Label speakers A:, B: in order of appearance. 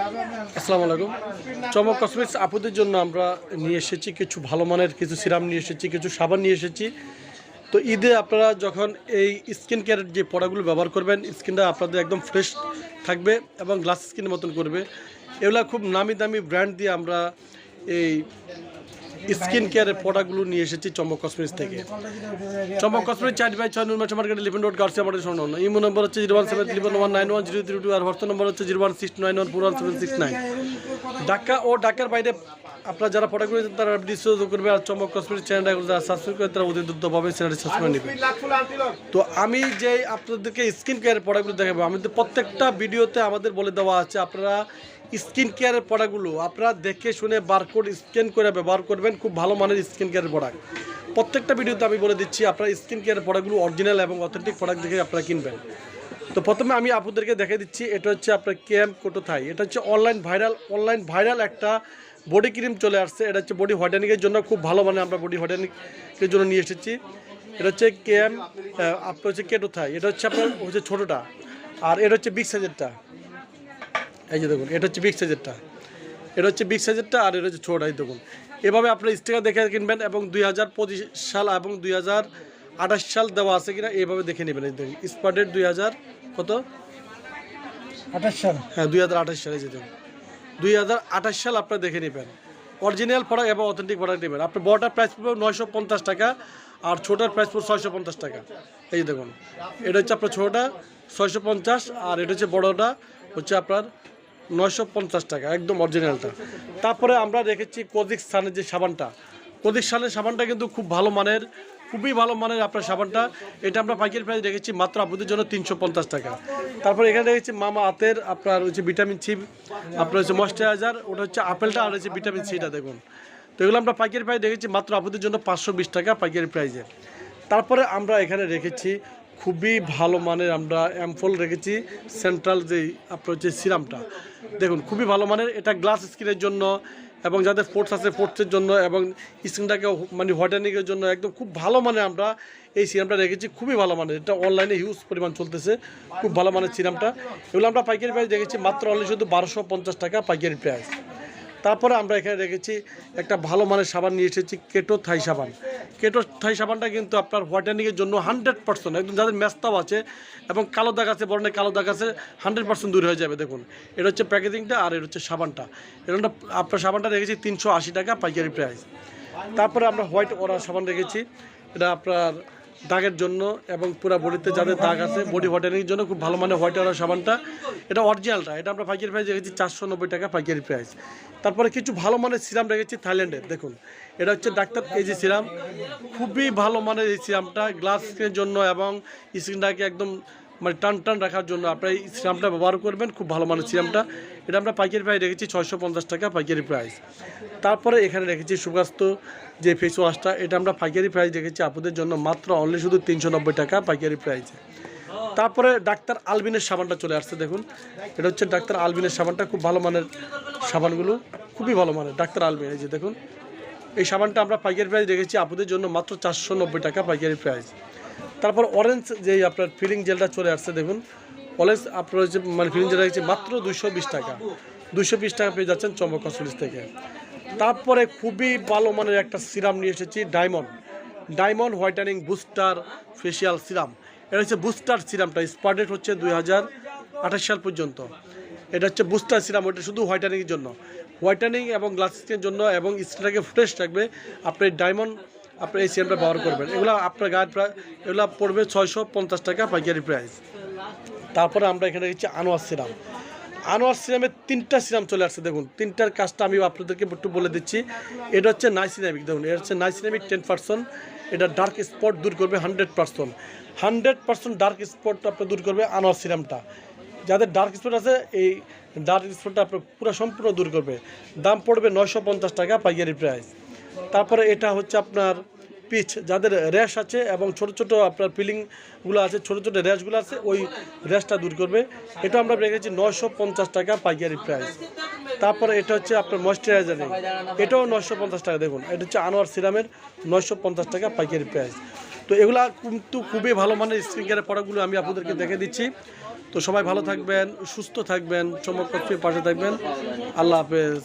A: আসসালামু আলাইকুম। চমক কসমেটিক্স আপুদের জন্য আমরা নিয়ে এসেছি কিছু ভালো মানের কিছু সিরাম নিয়ে এসেছি, কিছু সাবান নিয়ে এসেছি। তো ঈদে আপনারা যখন এই স্কিন কেয়ারের যে পড়াগুলো ব্যবহার করবেন, স্কিনটা আপনাদের একদম ফ্রেশ থাকবে এবং গ্লাস স্কিনের মতন করবে। এগুলো খুব নামি দামি ব্র্যান্ড দিয়ে আমরা এই স্কিন কেয়ারের প্রোডাক্টগুলো নিয়ে এসেছি চমক কসমেটিক্স থেকে। চমক কসমেটিক চার বাই ছয় নুনমাছ market eleven road, Garcia market স্বর্ণ ইমো নম্বর হচ্ছে zero one seven eleven one nine one zero three two আর হোয়াটসঅ্যাপ নম্বর হচ্ছে zero one six nine one four one seven six nine. Dhaka ও ঢাকার বাইরে আপনারা যারা প্রোডাক্ট করেছেন তারা ডিসিও করবে আর চমক কসমেটিক চ্যানেলটা সাবস্ক্রাইব করে তারা অতি দ্রুতভাবে চ্যানেলটি সাবস্ক্রাইব নেবে তো আমি যে আপনাদেরকে স্কিন কেয়ারের প্রোডাক্টগুলো দেখাবো আমাদের প্রত্যেকটা ভিডিওতে আমাদের বলে দেওয়া আছে, আপনারা স্কিন কেয়ারের প্রোডাক্টগুলো। আপনারা দেখে শুনে বারকোড স্ক্যান করে ব্যবহার করবেন, খুব ভালো মানের স্কিন কেয়ারের প্রোডাক্ট। প্রত্যেকটা ভিডিওতে আমি বলে দিচ্ছি, আপনারা স্কিন কেয়ারের প্রোডাক্টগুলো অরিজিনাল এবং অথেন্টিক প্রোডাক্ট দেখে আপনারা কিনবেন। তো প্রথমে আমি আপনাদেরকে দেখে দিচ্ছি, এটা হচ্ছে আপনার ক্যাম্প কোটো থাই এটা হচ্ছে অনলাইন ভাইরাল অনলাইন ভাইরাল একটা বডি ক্রিম চলে আসছে। এটা হচ্ছে বডি হোয়াইটেনিংয়ের জন্য খুব ভালো মানে আমরা বডি হোয়াইটেনিংয়ের জন্য নিয়ে এসেছি। এটা হচ্ছে কেএম আপনার হচ্ছে কেটো থাই এটা হচ্ছে আপনার হচ্ছে ছোটোটা। আর এটা হচ্ছে বিগ সাইজেরটা। এই যে দেখুন এটা হচ্ছে বিগ সাইজেরটা এটা হচ্ছে বিগ সাইজেরটা আর এটা হচ্ছে ছোট এই দেখুন। এভাবে আপনার স্টিকার দেখে কিনবেন এবং দুই হাজার পঁচিশ সাল এবং দুই হাজার আঠাশ সাল দেওয়া আছে কিনা এইভাবে দেখে নেবেন এই দেখুন। স্পার্টের দুই হাজার কত?
B: আঠাশ সাল।
A: হ্যাঁ দুই হাজার আঠাশ সালে যেতে দুই হাজার আঠাশ সাল আপনারা দেখে নেবেন। অরিজিনাল প্রোডাক্ট এবং অথেন্টিক প্রোডাক্ট নেবেন। আপনার বড়টার প্রাইস পড়বে নয়শো পঞ্চাশ টাকা আর ছোটার প্রাইস পড়বে ছয়শো পঞ্চাশ টাকা। এই যে দেখুন। এটা হচ্ছে আপনার ছোটোটা ছয়শো পঞ্চাশ আর এটা হচ্ছে বড়টা হচ্ছে আপনার নয়শো পঞ্চাশ টাকা, একদম অরিজিনালটা তারপরে আমরা রেখেছি কোদিক স্থানের যে সাবানটা। কোদিক স্থানের সাবানটা কিন্তু খুব ভালো মানের, খুবই ভালো মানের আপনার সাবানটা। এটা আমরা পাইকারি প্রাইস রেখেছি মাত্র আপনাদের জন্য তিনশো পঞ্চাশ টাকা। তারপরে এখানে রেখেছি মামা আতের আপনার হচ্ছে ভিটামিন সি আপনার হচ্ছে ময়শ্চারাইজার ওটা হচ্ছে আপেলটা আর হচ্ছে ভিটামিন সিটা দেখুন। তো এগুলো আমরা পাইকারি প্রাইস রেখেছি মাত্র আপনাদের জন্য পাঁচশো বিশ টাকা পাইকারি প্রাইসে। তারপরে আমরা এখানে রেখেছি খুবই ভালো মানের আমরা অ্যাম্পল রেখেছি, সেন্ট্রাল যেই আপনার হচ্ছে সিরামটা। দেখুন, খুবই ভালো মানের, এটা গ্লাস স্কিনের জন্য এবং যাদের ফোর্টস আছে ফোর্টসের জন্য এবং স্কিনটাকে মানে হোয়াইটেনিংয়ের জন্য একদম খুব ভালো মানের আমরা এই সিরামটা রেখেছি, খুবই ভালো মানের। এটা অনলাইনে হিউজ পরিমাণ চলতেছে, খুব ভালো মানের সিরামটা। এগুলো আমরা পাইকারি প্রাইস দেখেছি, মাত্র অনলি শুধু বারোশো টাকা পাইকারি প্রাইস তারপরে আমরা এখানে রেখেছি একটা ভালো মানের সাবান নিয়ে এসেছি, কেটো থাই সাবান। কেটো থাই সাবানটা কিন্তু আপনার হোয়াইটেনিংয়ের জন্য হান্ড্রেড পার্সেন্ট একদম যাদের মেস্তাও আছে এবং কালো দাগ আছে বরণে কালো দাগ আছে হান্ড্রেড পার্সেন্ট দূর হয়ে যাবে, দেখুন। এটা হচ্ছে প্যাকেজিংটা আর এটা হচ্ছে সাবানটা। এটা আপনার সাবানটা রেখেছি তিনশো আশি টাকা পাইকারি প্রাইস তারপরে আমরা হোয়াইট ওরা সাবান রেখেছি। এটা আপনার দাগের জন্য এবং পুরো বডিতে যাদের দাগ আছে বডি হোয়াইটেনিংয়ের জন্য খুব ভালো মানে হোয়াইট ওরা সাবানটা। এটা অরিজিনালটা এটা আমরা পাইকারি প্রাইস রেখেছি চারশো নব্বই টাকা পাইকারি প্রাইস তারপরে কিছু ভালো মানের সিরাম রেখেছি থাইল্যান্ডের, দেখুন। এটা হচ্ছে ডাক্তার এই যে সিরাম খুবই ভালো মানের এই সিরামটা গ্লাস জন্য এবং স্কিনটাকে একদম মানে টান টান রাখার জন্য আপনারা এই সিরামটা ব্যবহার করবেন, খুব ভালো মানের সিরামটা এটা আমরা পাইকারি প্রাইস রেখেছি ছয়শো পঞ্চাশ টাকা পাইকারি প্রাইস। তারপরে এখানে রেখেছি সুগাস্ত যে ফেস ওয়াশটা এটা আমরা পাইকারি প্রাইস রেখেছি আপনাদের জন্য মাত্র অনলি শুধু তিনশো নব্বই টাকা পাইকারি প্রাইসে। তারপরে ডাক্তার আলবিনের সাবানটা চলে আসছে দেখুন। এটা হচ্ছে ডাক্তার আলবিনের সাবানটা, খুব ভালো মানের সাবানগুলো, খুবই ভালো মানের ডাক্তার আলবিন, এই যে দেখুন। এই সাবানটা আমরা পাইকারি প্রাইস রেখেছি আপনাদের জন্য মাত্র চারশো নব্বই টাকা পাইকারি প্রাইস। তারপর অরেঞ্জ যেই আপনার ফিলিং জেলটা চলে আসছে দেখুন অরেঞ্জ আপনার হচ্ছে মানে ফিলিং জেলটা রেখেছি মাত্র দুশো বিশ টাকা। দুশো বিশ টাকা পেয়ে যাচ্ছেন চম্বক হসপিটাল থেকে। তারপরে খুবই ভালো মানের একটা সিরাম নিয়ে এসেছি, diamond. Diamond whitening booster facial serum. এটা হচ্ছে বুস্টার সিরামটা স্পার্টেড হচ্ছে দুই হাজার আঠাশ সাল পর্যন্ত। এটা হচ্ছে বুস্টার সিরাম, ওটা শুধু হোয়াইটেনিংয়ের জন্য। হোয়াইটেনিং এবং গ্লাস স্কিনের জন্য এবং স্কিনটাকে ফ্রেশ রাখবে আপনি ডায়মন্ড, আপনি এই সিরামটা ব্যবহার করবেন। এগুলো আপনার গায়ের প্রায়, এগুলো পড়বে ছয়শো পঞ্চাশ টাকা পাইকারি প্রাইস তারপরে আমরা এখানে রেখেছি আনোয়ার সিরাম। আনোয়ার সিরামের তিনটা সিরাম চলে আসছে, দেখুন। তিনটার কাজটা আমি আপনাদেরকে একটু বলে দিচ্ছি। এটা হচ্ছে নাইসিনামিক দেখুন। এটা হচ্ছে নাইসিনামিক টেন পার্সেন্ট এটা ডার্ক স্পট দূর করবে hundred percent hundred percent dark spot আপনার দূর করবে আনোয়ার সিরামটা। যাদের ডার্ক স্পট আছে, এই ডার্ক স্পটটা আপনার পুরো সম্পূর্ণ দূর করবে। দাম পড়বে নয়শো পঞ্চাশ টাকা পাইকারি প্রাইস তারপরে এটা হচ্ছে আপনার পিচ যাদের র্যাশ আছে এবং ছোট ছোট আপনার পিলিংগুলো আছে, ছোট ছোট র্যাশগুলো আছে, ওই র্যাশটা দূর করবে। এটা আমরা রেখেছি পঞ্চাশ টাকা পাইকারি প্রাইস তারপরে এটা হচ্ছে আপনার ময়শ্চারাইজার নেই। এটাও নয়শো পঞ্চাশ টাকা, দেখুন, এটা হচ্ছে আনোয়ার সিরামের নয়শো পঞ্চাশ টাকা পাইকারি প্রাইস তো এগুলা কিন্তু খুবই ভালো মানের স্কিন কেয়ারের প্রোডাক্টগুলো আমি আপনাদেরকে দেখে দিচ্ছি। তো সবাই ভালো থাকবেন, সুস্থ থাকবেন চমক পাশে থাকবেন। আল্লাহ হাফেজ।